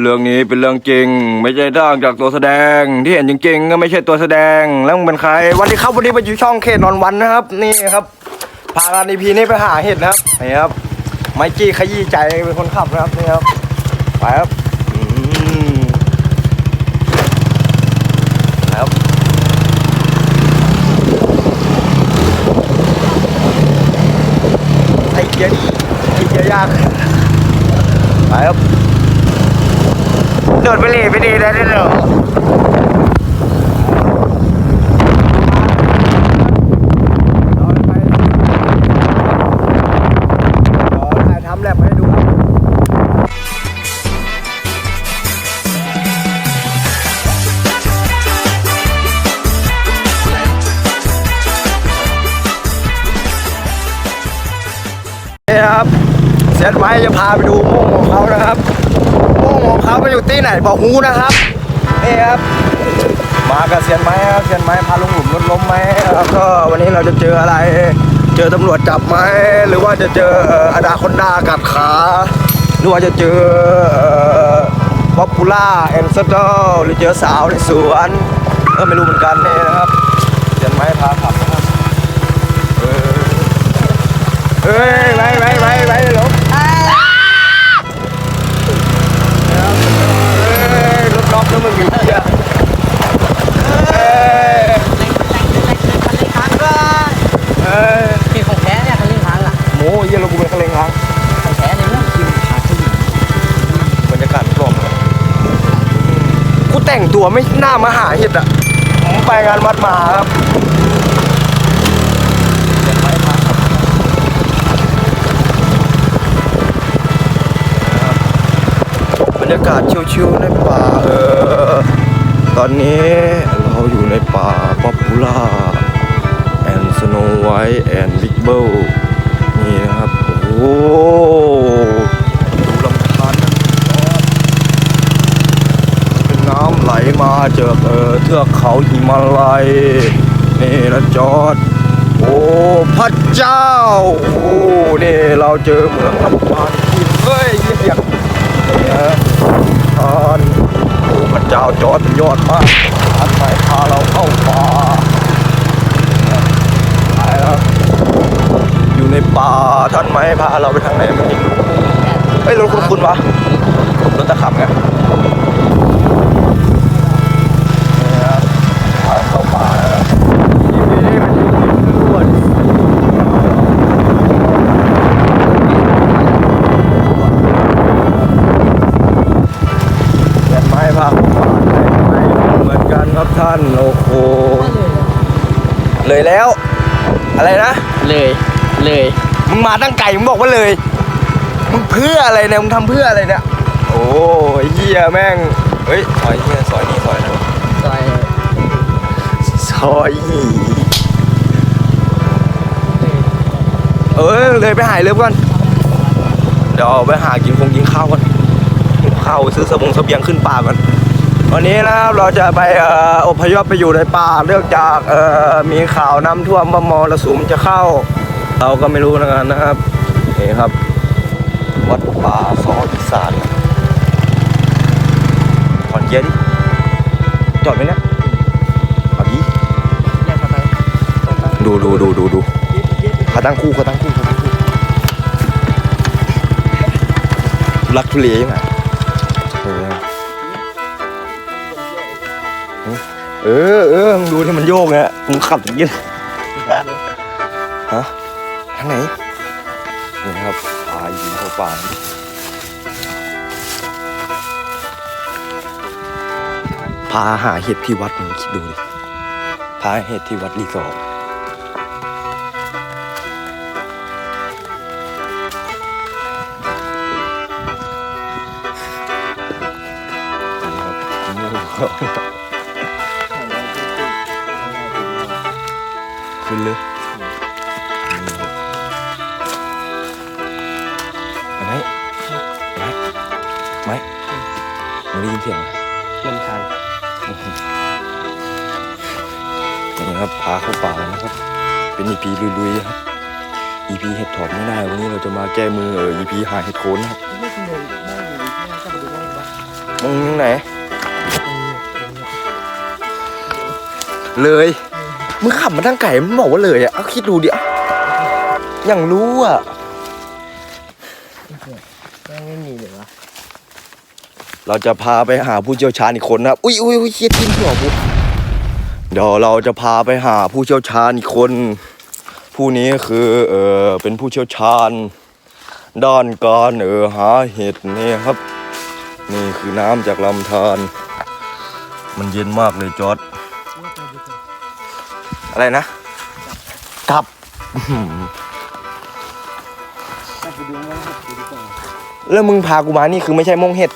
เรื่องนี้เป็นเรื่องจริง ไม่ใช่สร้างจากตัวแสดง ที่เห็นจริงๆก็ไม่ใช่ตัวแสดง แล้วมึงเป็นใคร วันนี้ครับวันนี้มาอยู่ช่องเขตนอนวันนะครับ นี่ครับ พากันอีพีนี้ไปหาเห็ดนะครับนี่ครับ ไมกี้ขยี้ใจเป็นคนขับนะครับนี่ครับ ไปครับไปครับไอ้เกียร์ไอ้เกียร์ยากไปครับ ดดไปเลยไปดีได้ด้วเหรอถ่ายทำแลบให้ดูครับนี่ครับเซตไว้จะพาไปดูโม่งของเขานะครับ เขาไปอยู่ที่ไหนบอกฮูนะครับนี่ครับมากับเซียนไม้ครับเซียนไม้พาลงหลุมรถล้มไหมแล้วก็วันนี้เราจะเจออะไร เจอตำรวจจับไหมหรือว่าจะเจออ่ออดาคอนดากัดขาหรือว่าจะเจอป๊อปปูล่าแอนเซอร์หรือเจอสาวในสวนก็ไม่รู้เหมือนกันนี่นะครับเซียนไม้พาขับนะครับเออเฮ้ยไปไปไปไปหลบ แล้วมึงอยู่เหี้ยเฮ้ยเฮ้ยมีของแท้เนี่ยคันเร่งค้างอะโม้เยี่ยเรากูเป็นกระเลงค้างของแท้เลยนะคิวขาขึ้นบรรยากาศกลมกูแต่งตัวไม่น่ามาหาเห็ดอะผมไปงานวัดมาครับ รรยากาศชิวๆในป่าเออตอนนี้เราอยู่ในป่าป๊อปปูล่าแอนสโนไวท์แอนบิ๊กเบิลนี่นะครับโอ้โหดูลำธารนะครับเป็นน้ำไหลมาจากเออเทือกเขาหิมาลัยนี่นะจอดโอ้พระเจ้า โอ้นี่เราเจอเมืองลำพานที่เฮ้ยเรียกนี่นะ ทานโอ้พระเจ้าจอดเป็นยอดมากอันไหนพาเราเข้าป่าไปแล้วอยู่ในป่าท่านไหมพาเราไปทางไหนไม่รู้เฮ้ยรถคุณคุณวะรถตะขับไง นครับท่านโอ้โหเลยแล้ว อะไรนะ เลยเลยมึงมาตั้งไก่มึงบอกว่าเลยมึงเพื่ออะไรเนี่ยมึงทำเพื่ออะไรเนี่ยโอ้ยเฮียแม่งเฮ้ยซอยเฮียซอยนี้ซอยนะซอยซอยเออเลยไปหายเริ่มก่อนเดี๋ยวไปหากินคงกินข้าวก่อนหิวข้าวซื้อสบงเสบียงขึ้นป่าก่อน วันนี้นะครับเราจะไปออพยพไปอยู่ในป่าเนื่องจากมีข่าวน้ำท่วมว่ามรสุมจะเข้า เราก็ไม่รู้นะกันนะครับนี่ครับ วัดป่าซออีสานขอนเกียร์ดิจอดไหมเนะเอาดิดูดูดูดูดูขาตั้งคู่ขาตั้งคู่ขาตั้งคู่รักทุเลยังไง ออเออมึงดูที่มันโยกไงมึงขับอย่างนี้เลยฮะทางไหนนี่นะครับพายิงเข้าป่าพาหาเห็ดที่วัดมึงคิดดูดิพาเห็ดที่วัดรีสอร์ท ขึ้นเลยเห็นไหมเห็นไหมไหมไม่ได้ยินเสียงไหมลำคาญนี่ครับพาเข้าป่าแล้วนะครับ เป็นอีพีลุยๆครับอีพีเห็ดถอบไม่ได้ วันนี้เราจะมาแก้มือเอออีพีหาเห็ดโคนนะครับไม่ขโมยบ้านเลยก็ไปดูบ้านบ้านมึงไหน เลย มึงขับมาทางไก่มันบอกว่าเลยอะเอาคิดดูดิเอาอย่างรู้อะไม่มีเลยวะเราจะพาไปหาผู้เชี่ยวชาญอีกคนนะครับอุ้ยอุ้ยอุ้ยเฮียทิ้งหัวกูเดี๋ยวเราจะพาไปหาผู้เชี่ยวชาญอีกคน ผู้นี้คือเออเป็นผู้เชี่ยวชาญ ด้านการเออหาเห็ดนี่ครับ นี่คือน้ำจากลำธารมันเย็นมากเลยจอร์ด อะไรนะกลับอื้อหือแล้วมึงพากูมานี่คือไม่ใช่มงเห็ด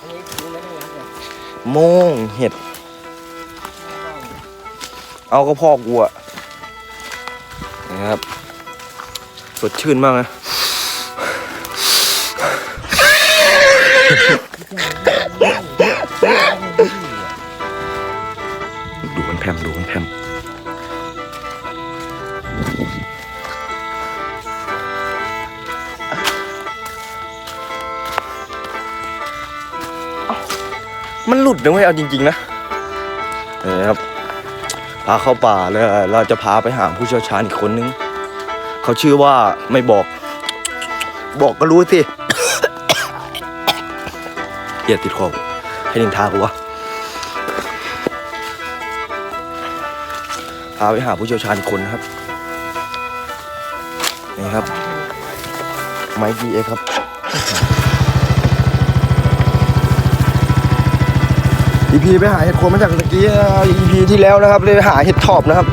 อันนี้คือไม่ได้ยัดเลยโมงเห็ด เอาก็พ่อกูอะนะครับ สดชื่นมากนะ สุดนะเว้ยเอาจริง ๆ นะนี่ครับพาเข้าป่าแล้วเราจะพาไปหาผู้เชี่ยวชาญอีกคนนึง เขาชื่อว่าไม่บอก บอกก็รู้สิเหี้ยติดคอให้นินทากูวะพาไปหาผู้เชี่ยวชาญอีกคนนะครับ นี่ครับ ไมค์ดีเอครับ อีพีไปหาเห็ดโคนมาจากตะกี้อีพีที่แล้วนะครับเลยไปหาเห็ดทอบนะครับ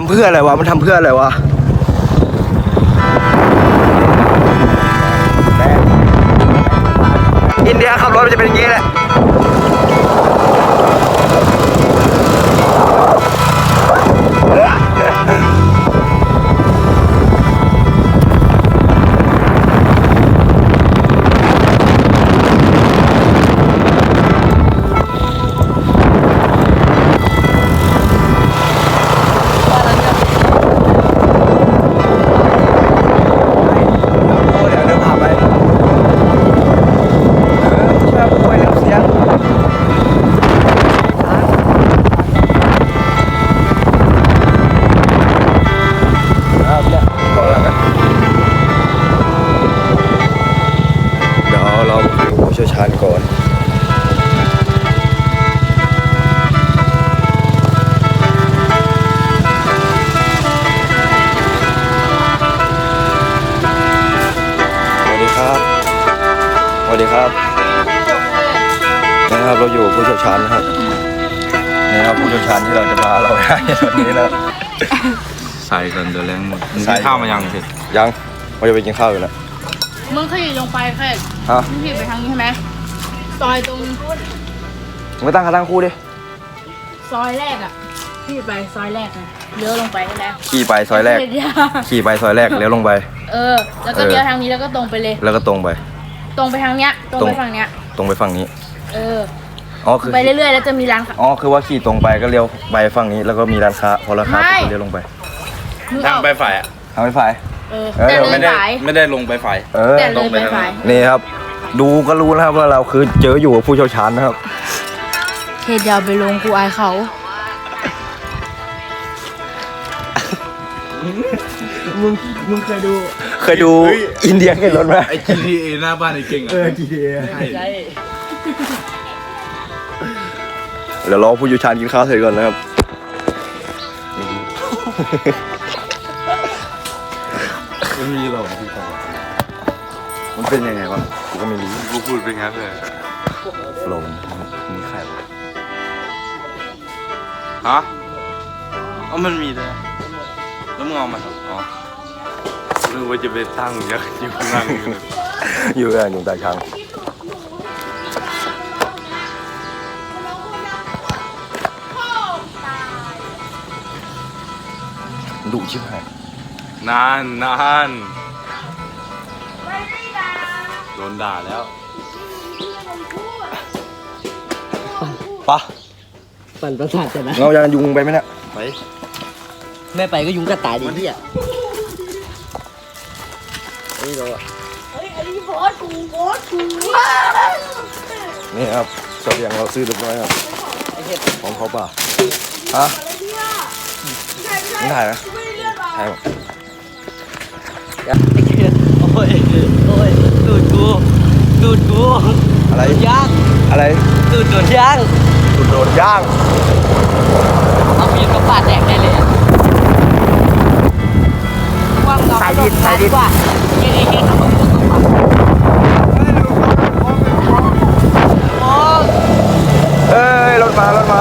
ทำเพื่ออะไรวะ มันทำเพื่ออะไรวะอินเดียขับรถมันจะเป็นอย่างนี้แหละ ดูผู้เชี่ยวชาญก่อนสวัสดีครับสวัสดีครับนะครับเราอยู่กับผู้เชี่ยวชาญนะครับนี่ครับผู้เชี่ยวชาญที่เราจะพาเราไปให้วันนี้นะครับใส่กันเดี๋ยวแรงหมดมึงใส่กินข้าวมายังสิยังเราจะไปกินข้าวอยู่แล้ว มึงขยับลงไปแค่ฮะมึงขีดไปทางนี้ใช่ไหมซอยตรงมึงไปตั้งขาตั้งคู่ดิซอยแรกอะขีดไปซอยแรกนะเลี้ยวลงไปใช่ไหมขี่ไปซอยแรก เลี้ยวขี่ไปซอยแรกเลี้ยวลงไป เออ แล้วก็เออเลี้ยวทางนี้แล้วก็ตรงไปเลย แล้วก็ตรงไป ตรงไปทางเนี้ยตรงตรงไปฝั่งเนี้ย ตรงไปฝั่งนี้ เออ อ๋อคือไปเรื่อยๆแล้วจะมีร้านขายอ๋อคือว่าขี่ตรงไปก็เลี้ยวไปฝั่งนี้แล้วก็มีร้านค้าพอร้านค้าไม่ก็เลี้ยวลงไปมึงทางเอาไปฝ่ายอะทางไฟฟ้าเออ เออแต่เลไม่ยได้สาย ไม่ได้ลงไปฝ่าย เออแต่เลยไปสาย นี่ครับ ดูก็รู้นะครับว่าเราคือเจออยู่กับผู้เชี่ยวชาญนะครับเขตยาวไปลงกูอายเขาเคยดูอินเดียเห็นรถไหมไอ้ GTA หน้าบ้านไอ้เก่งอะ GTA ใช่เดี๋ยวรอผู้เชี่ยวชาญกินข้าวเสร็จก่อนนะครับเมันมีหรอกพี่ต่อมันเป็นยังไงวะกูก็ไม่รู้กูพูดไปงั้นเลยลมมีใครวะฮะอ๋อมันมีด้วยแล้วมึงเอามาทำอ๋อนึกว่าจะไปตั้งยักษ์อยู่ข้างล่างอยู่เลยอยู่กันอยู่ใต้คางดุชิบหาย นานนานโดนด่าแล้วปะปั่นประสาทจะนะเงายางยุงไปไหมเนี่ยไปไม่ไปก็ยุงกระต่ายดิพี่อะนี่เราอะเฮ้ยอันนี้โพสถูโพสถูนี่ครับเสบียงเราซื้อเรียบร้อยครับไอ้เห็ดของเขาป่ะฮะไม่ถ่ายนะถ่ายหมดไอ้เห็ด โอ้ยโอ้ยดูดกูดูดกูอะไรย่างอะไรดูดโดนย่างดุโดนย่างเอามีดกับปาดแดกได้เลยว่างเราใส่ดิใส่ดิว่าเย้เย้ๆๆโอ้เอ้ยรถมารถมา